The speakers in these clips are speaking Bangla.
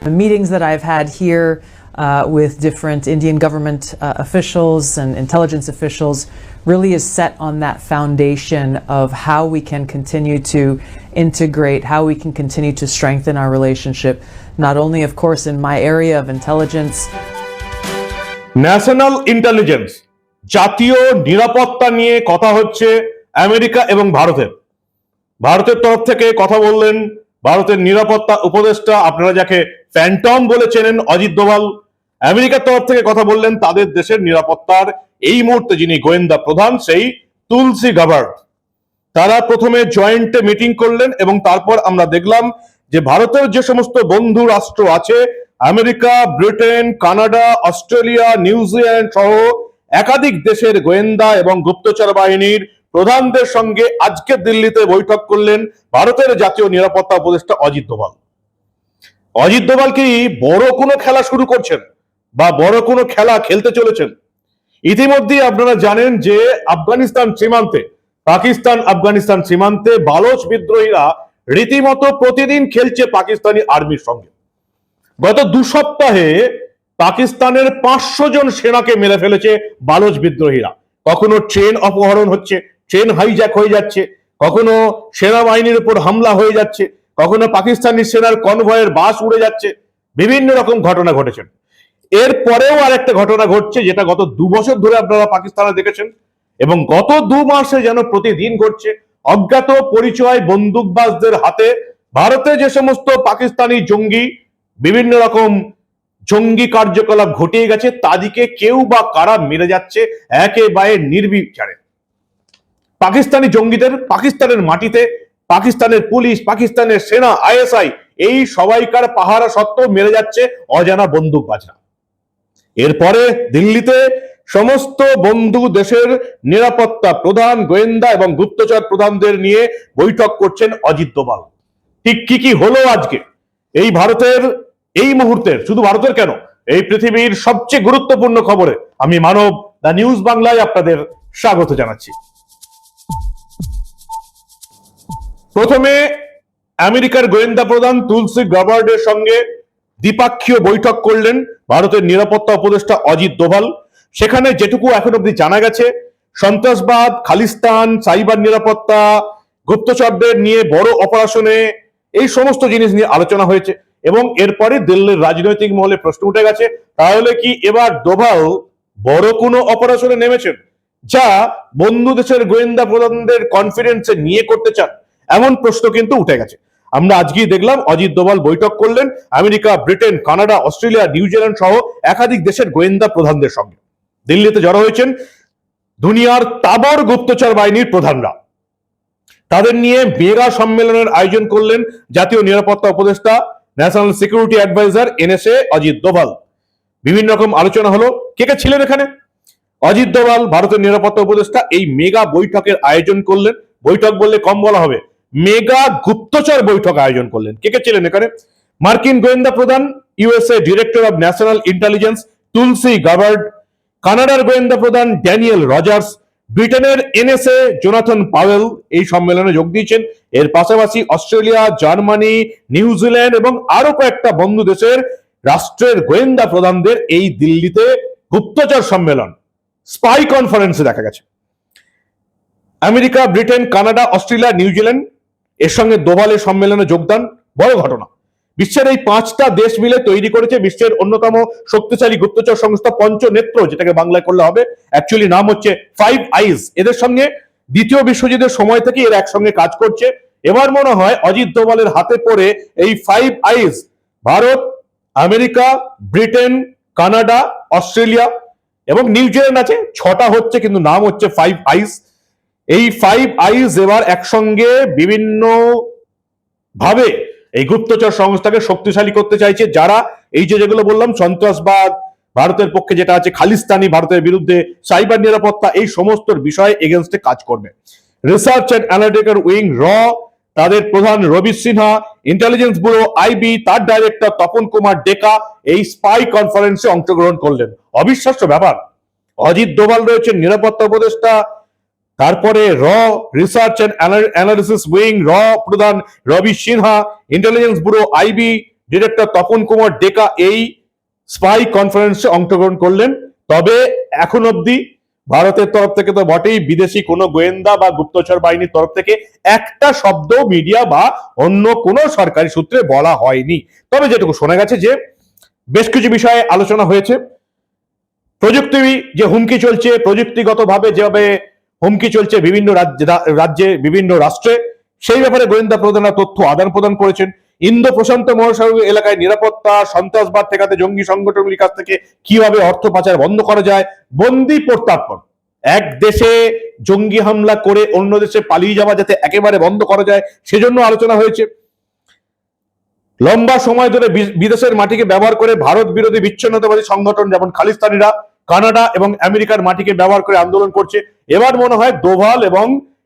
The meetings that I've had here uh, with different Indian government uh, officials and intelligence officials really is set on that foundation of how we can continue to integrate, how we can continue to strengthen our relationship, not only, of course, in my area of intelligence. National intelligence জাতীয় নিরাপত্তা নিয়ে কথা হচ্ছে আমেরিকা এবং ভারতের ভারতের তরফ থেকে কথা বললেন ভারতের নিরাপত্তা উপদেষ্টা আপনারা যাকে ফ্যান্টম বলে চেনেন অজিত দোভাল। আমেরিকার তরফ থেকে কথা বললেন তাদের দেশের নিরাপত্তার। এই মুহূর্তে যিনি গোয়েন্দা প্রধান, সেই তুলসি গাভার্ড তারা প্রথমে জয়েন্টে মিটিং করলেন এবং তারপর আমরা দেখলাম যে ভারতের যে সমস্ত বন্ধু রাষ্ট্র আছে, America, Britain, Canada, Australia New Zealand সহ একাধিক দেশের গোয়েন্দা এবং গুপ্তচর বাহিনীর প্রধানদের সঙ্গে আজকে দিল্লিতে বৈঠক করলেন ভারতের জাতীয় নিরাপত্তা উপদেষ্টা অজিত দোভাল। অজিত দোভাল কি বড় কোনো খেলা শুরু করছেন বা বড় কোনো খেলা খেলতে চলেছেন? ইতিমধ্যেই আপনারা জানেন যে আফগানিস্তান সীমান্তে, পাকিস্তান আফগানিস্তান সীমান্তে বালোচ বিদ্রোহীরা রীতিমতো প্রতিদিন খেলছে পাকিস্তানি আর্মির সঙ্গে। গত দু সপ্তাহে পাকিস্তানের পাঁচশো জন সেনাকে মেরে ফেলেছে বালোচ বিদ্রোহীরা। কখনো ট্রেন অপহরণ হচ্ছে, ট্রেন হাইজ্যাক হয়ে যাচ্ছে, কখনো সেনাবাহিনীর উপর হামলা হয়ে যাচ্ছে কখনো পাকিস্তানি সেনার কনভয়ের বাস উড়ে যাচ্ছে। বিভিন্ন রকম ঘটনা ঘটেছে। এর পরেও আর একটা ঘটনা ঘটছে, যেটা গত দু বছর ধরে আপনারা পাকিস্তানে দেখেছেন এবং গত দু মাসে যেন প্রতিদিন ঘটছে। অজ্ঞাত পরিচয় বন্দুকবাজদের হাতে ভারতে যে সমস্ত পাকিস্তানি জঙ্গি, বিভিন্ন রকম জঙ্গি কার্যকলাপ ঘটিয়ে গেছে তাদেরকে কেউ বা কারা মেরে যাচ্ছে একেবারে নির্বিচারে। পাকিস্তানি জঙ্গিদের পাকিস্তানের মাটিতে পাকিস্তানের পুলিশ, পাকিস্তানের সেনা, আইএসআই, এই সবাইকার পাহারা সত্ত্বেও মেরে যাচ্ছে অজানা বন্দুকবাজরা এরপরে দিল্লিতে সমস্ত বন্ধু দেশের নিরাপত্তা প্রধান, গোয়েন্দা এবং গুপ্তচর প্রধানদের নিয়ে বৈঠক করছেন অজিত দোভাল। ঠিক কি কি হলো আজকে? এই ভারতের, এই মুহূর্তের, শুধু ভারতের কেন? এই পৃথিবীর সবচেয়ে গুরুত্বপূর্ণ খবরে আমি মানব দ্য নিউজ বাংলায় আপনাদের স্বাগত জানাচ্ছি। প্রথমে আমেরিকার গোয়েন্দা প্রধান তুলসি গাবার্ডের সঙ্গে দ্বিপাক্ষীয় বৈঠক করলেন ভারতের নিরাপত্তা উপদেষ্টা অজিত দোভাল। সেখানে যেটুকু এখন অব্দি জানা গেছে, সন্ত্রাসবাদ, খালিস্তান, সাইবার নিরাপত্তা, গুপ্তচরদের নিয়ে বড় অপারেশনে এই সমস্ত জিনিস নিয়ে আলোচনা হয়েছে এবং এরপরে দিল্লির রাজনৈতিক মহলে প্রশ্ন উঠে গেছে, তাহলে কি এবার দোভাল বড় কোনো অপারেশনে নেমেছেন? যা বন্ধু দেশের গোয়েন্দা প্রধানদের কনফিডেন্সে নিয়ে করতে চান। এমন প্রশ্ন কিন্তু উঠে গেছে। আমরা আজকেই দেখলাম অজিত দোভাল বৈঠক করলেন America, Britain, Canada, Australia New Zealand সহ একাধিক দেশের গোয়েন্দা প্রধানদের সঙ্গে। দিল্লিতে জড়ো হয়েছেন দুনিয়ার তাবর গুপ্তচর বাহিনীর প্রধানরা। তাদের নিয়ে মেগা সম্মেলনের আয়োজন করলেন জাতীয় নিরাপত্তা উপদেষ্টা, national security adviser, NSA Ajit Doval. বিভিন্ন রকম আলোচনা হলো, কে কে ছিলেন এখানে? অজিত দোভাল, ভারতের নিরাপত্তা উপদেষ্টা, এই মেগা বৈঠকের আয়োজন করলেন। বৈঠক বললে কম বলা হবে। মেগা গুপ্তচর বৈঠক আয়োজন করলেন। কে কে ছিলেন এখানে? মার্কিন গোয়েন্দা প্রধান, USA director of national intelligence, Tulsi Gabbard, কানাডার গোয়েন্দা প্রধান ড্যানিয়েল রজার্স, ব্রিটেনের এনএসএ জোনাথন পাওয়েল এই সম্মেলনে যোগ দিয়েছেন। এর পাশাপাশি অস্ট্রেলিয়া, জার্মানি নিউজিল্যান্ড এবং আরও কয়েকটা বন্ধু দেশের রাষ্ট্রের গোয়েন্দা প্রধানদের এই দিল্লিতে গুপ্তচর সম্মেলন, স্পাই কনফারেন্সে দেখা গেছে। America, Britain, Canada, Australia New Zealand এর সঙ্গে দোভালের সম্মেলনে যোগদান, বড় ঘটনা। বিশ্বের এই পাঁচটা দেশ মিলে তৈরি করেছে বিশ্বের অন্যতম শক্তিশালী গুপ্তচর সংস্থা পঞ্চনেত্র, যেটাকে বাংলায় করলে হবে। অ্যাকচুয়ালি নাম হচ্ছে ফাইভ আইজ এদের সঙ্গে দ্বিতীয় বিশ্বযুদ্ধের সময় থেকে এরা একসঙ্গে কাজ করছে। এবার মনে হয় অজিত দোভালের হাতে পড়ে এই five eyes Bharat, America, Britain, Canada, Australia এবং নিউজিল্যান্ড আছে। ছটা হচ্ছে কিন্তু নাম হচ্ছে ফাইভ আইজ এই ফাইভ আইজ এবার একসঙ্গে বিভিন্ন ভাবে এই গুপ্তচর সংস্থাকে শক্তিশালী করতে চাইছে যারা এই যে যেগুলো বললাম, সন্ত্রাসবাদ, ভারতের পক্ষে যেটা আছে, খালিস্তানি ভারতের বিরুদ্ধে সাইবার নিরাপত্তা, এই সমস্ত বিষয়ে এগেনস্টে কাজ করবে। রিসার্চ অ্যান্ড অ্যানালিটিক্যাল উইং র তাদের প্রধান Ravi Sinha intelligence bureau IB তার ডাইরেক্টর তপন কুমার ডেকা এই স্পাই কনফারেন্সে অংশগ্রহণ করলেন। অবিশ্বাস্য ব্যাপার। অজিত দোভাল রয়েছেন নিরাপত্তা উপদেষ্টা তারপরে র রিসার্চ অ্যান্ড অ্যানালিসিস উইং র প্রধান Ravi Sinha intelligence bureau IB director Tapan Kumar Deka এই স্পাই কনফারেন্সে অংশগ্রহণ করলেন। তবে এখন অবধি ভারতের তরফ থেকে তো বটেই, বিদেশি কোনো গোয়েন্দা বা গুপ্তচর বাহিনীর তরফ থেকে একটা শব্দ মিডিয়া বা অন্য কোনো সরকারি সূত্রে বলা হয়নি। তবে যেটুকু শোনা গেছে যে, বেশ কিছু বিষয়ে আলোচনা হয়েছে। প্রযুক্তি যে হুমকি চলছে, প্রযুক্তিগতভাবে যেভাবে হুমকি চলছে বিভিন্ন রাজ্যে বিভিন্ন রাষ্ট্রে। সেই ব্যাপারে গোয়েন্দা প্রধানরা তথ্য আদান প্রদান করেছেন। ইন্দো প্রশান্ত মহাসাগর এলাকায় নিরাপত্তা, সন্ত্রাসবাদ ঠেকাতে জঙ্গি সংগঠনগুলির কাছ থেকে কীভাবে অর্থ পাচার বন্ধ করা যায়? বন্দি প্রত্যার্পণ এক দেশে জঙ্গি হামলা করে অন্য দেশে পালিয়ে যাওয়া যাতে একেবারে বন্ধ করা যায়, সেজন্য আলোচনা হয়েছে। লম্বা সময় ধরে বিদেশের মাটিকে ব্যবহার করে ভারত বিরোধী বিচ্ছিন্নতাবাদী সংগঠন যেমন খালিস্তানিরা কানাডা এবং আমেরিকার মাটিকে ব্যবহার করে আন্দোলন করছে। এবার মনে হয় দোভাল এবং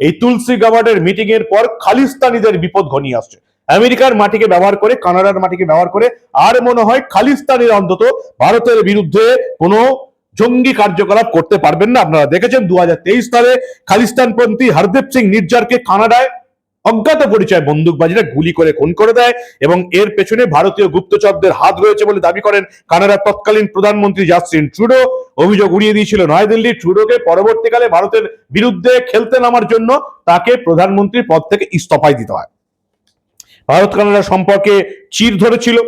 এই তুলসী গাবার্ডের মিটিং এর পর খালিস্তানিদের বিপদ ঘনিয়ে আসছে। আমেরিকার মাটিকে ব্যবহার করে, কানাডার মাটিকে ব্যবহার করে, আর মনে হয় খালিস্তানিরা অন্তত ভারতের বিরুদ্ধে কোনো জঙ্গি কার্যকলাপ করতে পারবেন না। আপনারা দেখেছেন দু হাজার তেইশ সালে খালিস্তানপন্থী হরদীপ সিং নির্জারকে কানাডায় অজ্ঞাত পরিচয় বন্দুকবাজিরা গুলি করে, খুন করে দেয় এবং এর পেছনে ভারতীয় গুপ্তচরদের হাত রয়েছে বলে দাবি করেন কানাডার তৎকালীন প্রধানমন্ত্রী জাস্টিন ট্রুডো। অভিযোগ উড়িয়ে দিয়েছিল নয়াদিল্লি। ট্রুডোকে পরবর্তীকালে ভারতের বিরুদ্ধে খেলতে নামার জন্য তাকে প্রধানমন্ত্রীর পদ থেকে ইস্তফায় দিতে হয়। ভারত কানাডা সম্পর্কে চির ধরেছিল।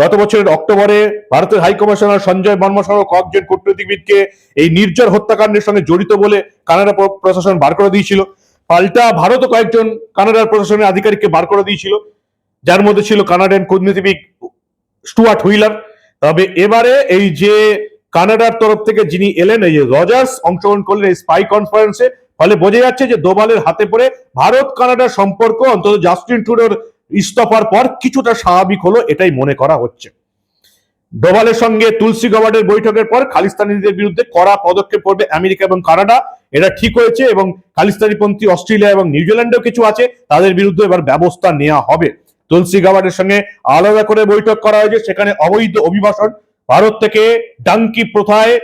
গত বছরের অক্টোবরে ভারতের হাই কমিশনার সঞ্জয় বর্মা সহ কয়েকজন কূটনীতিবিদকে এই নির্জর হত্যাকাণ্ডের সঙ্গে জড়িত বলে কানাডা প্রশাসন বার করে দিয়েছিল। পাল্টা ভারতও কয়েকজন কানাডার প্রশাসনের আধিকারিককে বার করে দিয়েছিল। যার মধ্যে ছিল কানাডিয়ান কূটনীতিবিদ স্টুয়ার্ট হুইলার। তবে এবারে এই যে কানাডার তরফ থেকে যিনি এলেন, এই যে রজার্স অংশগ্রহণ করলেন এই স্পাই কনফারেন্সে, ফলে বোঝা যাচ্ছে যে দোবালের হাতে পড়ে ভারত কানাডার সম্পর্ক, অন্তত জাস্টিন ট্রুডোর ইস্তফার পর কিছুটা স্বাভাবিক হলো, এটাই মনে করা হচ্ছে। ডোভালের সঙ্গে তুলসী গবার্ডের বৈঠকের পর খালিস্তানিদের বিরুদ্ধে কড়া পদক্ষেপ করবে আমেরিকা এবং কানাডা। এটা ঠিক হয়েছে এবং খালিস্তানিপন্থী অস্ট্রেলিয়া এবং নিউজিল্যান্ডেও কিছু আছে, তাদের বিরুদ্ধে এবার ব্যবস্থা নেওয়া হবে। তুলসী গাবার্ডের সঙ্গে আলাদা করে বৈঠক করা হয়েছে, সেখানে অবৈধ অভিবাসন। ভারত থেকে ডাঙ্কি প্রথায়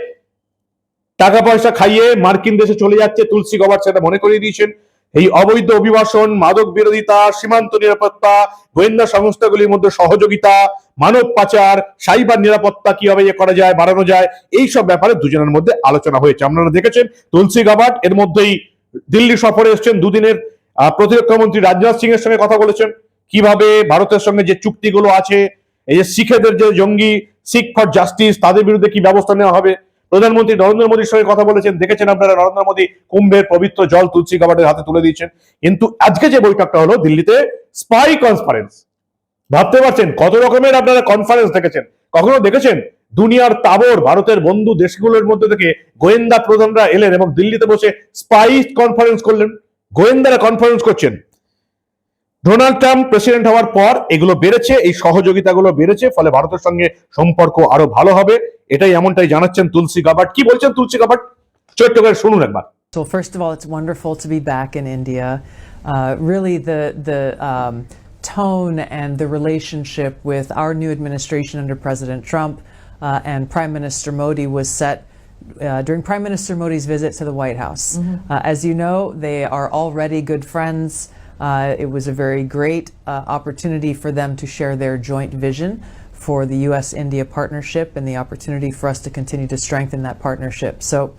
টাকা পয়সা খাইয়ে মার্কিন দেশে চলে যাচ্ছে তুলসী গবার্ড সেটা মনে করিয়ে দিয়েছেন। এই অবৈধ অভিবাসন, মাদক বিরোধিতা, সীমান্ত নিরাপত্তা, গোয়েন্দা সংস্থাগুলির মধ্যে সহযোগিতা, মানব পাচার, সাইবার নিরাপত্তা কীভাবে ইয়ে করা যায়, বাড়ানো যায় এই সব ব্যাপারে দুজনের মধ্যে আলোচনা হয়েছে। আপনারা দেখেছেন তুলসী গাবাট এর মধ্যেই দিল্লি সফরে এসেছেন দুদিনের প্রতিরক্ষা মন্ত্রী রাজনাথ সিং এর সঙ্গে কথা বলেছেন। কীভাবে ভারতের সঙ্গে যে চুক্তিগুলো আছে, এই যে শিখেদের যে জঙ্গি, শিখ ফর জাস্টিস, তাদের বিরুদ্ধে কি ব্যবস্থা নেওয়া হবে? প্রধানমন্ত্রী নরেন্দ্র মোদীর সঙ্গে কথা বলেছেন। দেখেছেন আপনারা, নরেন্দ্র মোদী কুম্ভের পবিত্র জল তুলসী গাবাটের হাতে তুলে দিয়েছেন। কিন্তু আজকে যে বৈঠকটা হলো দিল্লিতে, স্পাই কনফারেন্স। ভাবতে পারছেন, কত রকমের আপনারা কনফারেন্স দেখেছেন? কখনো দেখেছেন? দুনিয়ার তাবর ভারতের বন্ধু দেশগুলোর মধ্যে থেকে গোয়েন্দা প্রধানরা এলেন এবং দিল্লিতে বসে স্পাই কনফারেন্স করলেন। গোয়েন্দারা কনফারেন্স করছেন। ডোনাল্ড ট্রাম্প প্রেসিডেন্ট হওয়ার পর এগুলো বেড়েছে এই সহযোগিতাগুলো বেড়েছে ফলে ভারতের সঙ্গে সম্পর্ক আরো ভালো হবে এটাই এমনটাই জানাচ্ছেন তুলসী গাবাট কি বলছেন তুলসী গাবাট ছোট্ট করে শুনুন একবার So first of all, it's wonderful to be back in India. Uh, really, the the um, tone and the relationship with our new administration under President Trump uh, and Prime Minister Modi was set uh, during Prime Minister Modi's visit to the White House. Uh, as you know, they are already good friends. Uh, it was a very great uh, opportunity for them to share their joint vision for the U.S. India partnership and the opportunity for us to continue to strengthen that partnership. So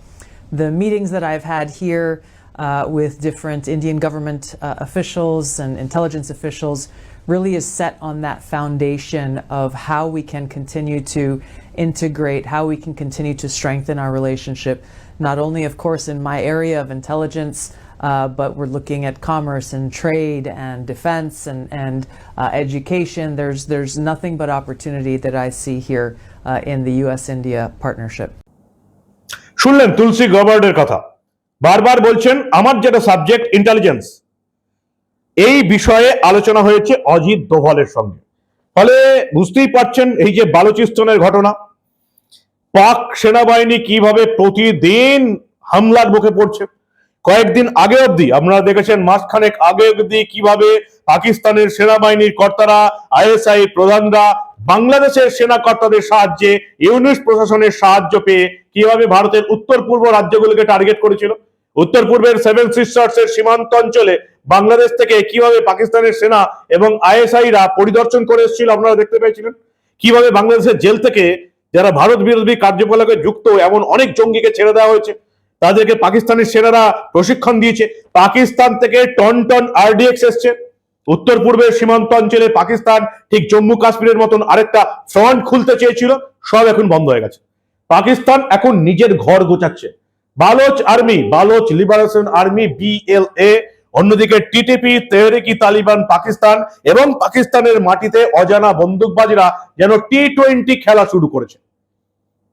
the meetings that I've had here uh, with different Indian government uh, officials and intelligence officials really is set on that foundation of how we can continue to integrate, how we can continue to strengthen our relationship, not only, of course, in my area of intelligence. Uh, but we're looking at commerce and trade and defense and, and uh, education. There's, there's nothing but opportunity that I see here uh, in the US India partnership. শুনলেন তুলসী গবার্ডের কথা বারবার বলছেন আমার যেটা সাবজেক্ট ইন্টেলিজেন্স এই বিষয়ে আলোচনা হয়েছে অজিত দোভালের সঙ্গে ফলে বুঝতেই পারছেন এই যে বালুচিস্তনের ঘটনা পাক সেনাবাহিনী কীভাবে প্রতিদিন হামলার মুখে পড়ছে কয়েকদিন আগে অবধি আপনারা দেখেছেন মাসখানেক আগে অবধি কীভাবে পাকিস্তানের সেনাবাহিনীর কর্তারা, আইএসআই প্রধানরা, বাংলাদেশের সেনা কর্তাদের সাহায্যে ইউনিস প্রশাসনের সাহায্য পেয়ে কীভাবে ভারতের উত্তর পূর্ব রাজ্যগুলোকে টার্গেট করেছিল। উত্তর পূর্বের সেভেন সিস্টার্স এর সীমান্ত অঞ্চলে বাংলাদেশ থেকে কীভাবে পাকিস্তানের সেনা এবং আইএসআইরা পরিদর্শন করে এসেছিল আপনারা দেখতে পেয়েছিলেন? কীভাবে বাংলাদেশের জেল থেকে যারা ভারত বিরোধী কার্যকলাপে যুক্ত, এমন অনেক জঙ্গিকে ছেড়ে দেওয়া হয়েছে। তাদেরকে পাকিস্তানের সেনারা প্রশিক্ষণ দিয়েছে। পাকিস্তান থেকে টন টন আরডিএক্স এসছে। উত্তর পূর্বের সীমান্ত অঞ্চলে পাকিস্তান ঠিক জম্মু কাশ্মীরের মতন আরেকটা ফ্রন্ট খুলতে চেয়েছিল। সব এখন বন্ধ হয়ে গেছে। পাকিস্তান এখন নিজের ঘর গোছাচ্ছে। Baloch army, Baloch liberation army, BLA, অন্যদিকে টিটিপি, তেহরিকি তালিবান পাকিস্তান এবং পাকিস্তানের মাটিতে অজানা বন্দুকবাজরা যেন টি টোয়েন্টি খেলা শুরু করেছে।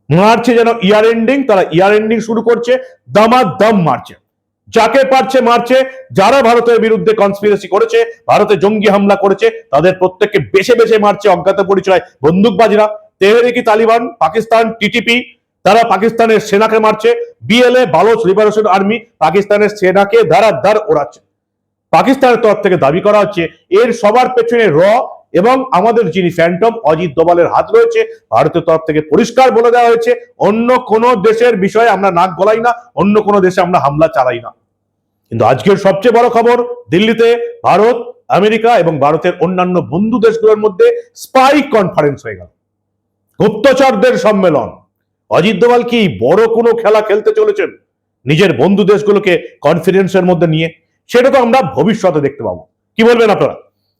মারছে যেন ইয়ার এন্ডিং তারা ইয়ার এন্ডিং শুরু করছে, দামাদম মারছে। যাকে পারছে মারছে, যারা ভারতের বিরুদ্ধে কনস্পিরেসি করেছে, ভারতে জঙ্গি হামলা করেছে, তাদের প্রত্যেককে বেছে বেছে মারছে অজ্ঞাত পরিচয় বন্দুকবাজরা। তেহরিকি তালিবান, পাকিস্তান, টিটিপি, তারা পাকিস্তানের সেনাকে মারছে। বিএলএ, বালোচ লিবারেশন আর্মি পাকিস্তানের সেনাকে ধারা ধার ওড়াচ্ছে। পাকিস্তানের তরফ থেকে দাবি করা হচ্ছে, এর সবার পেছনে র এবং আমাদের যিনি ফ্যান্টম অজিত দোভালের হাত রয়েছে, ভারতের তরফ থেকে পরিষ্কার বলে দেওয়া হয়েছে, অন্য কোন দেশের বিষয়ে আমরা নাক গলাই না, অন্য কোন দেশে আমরা হামলা চালাই না। কিন্তু আজকের সবচেয়ে বড় খবর, দিল্লিতে ভারত, আমেরিকা এবং ভারতের অন্যান্য বন্ধু দেশগুলোর মধ্যে স্পাই কনফারেন্স হয়ে গেল। গুপ্তচরদের সম্মেলন। অজিত দোভাল কি বড় কোনো খেলা খেলতে চলেছেন? নিজের বন্ধু দেশগুলোকে কনফিডেন্সের মধ্যে নিয়ে। সেটা তো আমরা ভবিষ্যতে দেখতে পাবো। কি বলবেন আপনারা?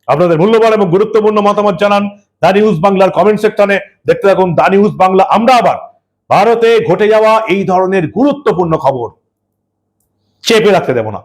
আপনাদের মূল্যবান এবং গুরুত্বপূর্ণ মতামত জানান দা নিউজ বাংলার কমেন্ট সেকশনে। দেখতে থাকুন দা নিউজ বাংলা। আমরা আবার ভারতে ঘটে যাওয়া এই ধরনের গুরুত্বপূর্ণ খবর চেপে রাখতে দেব না।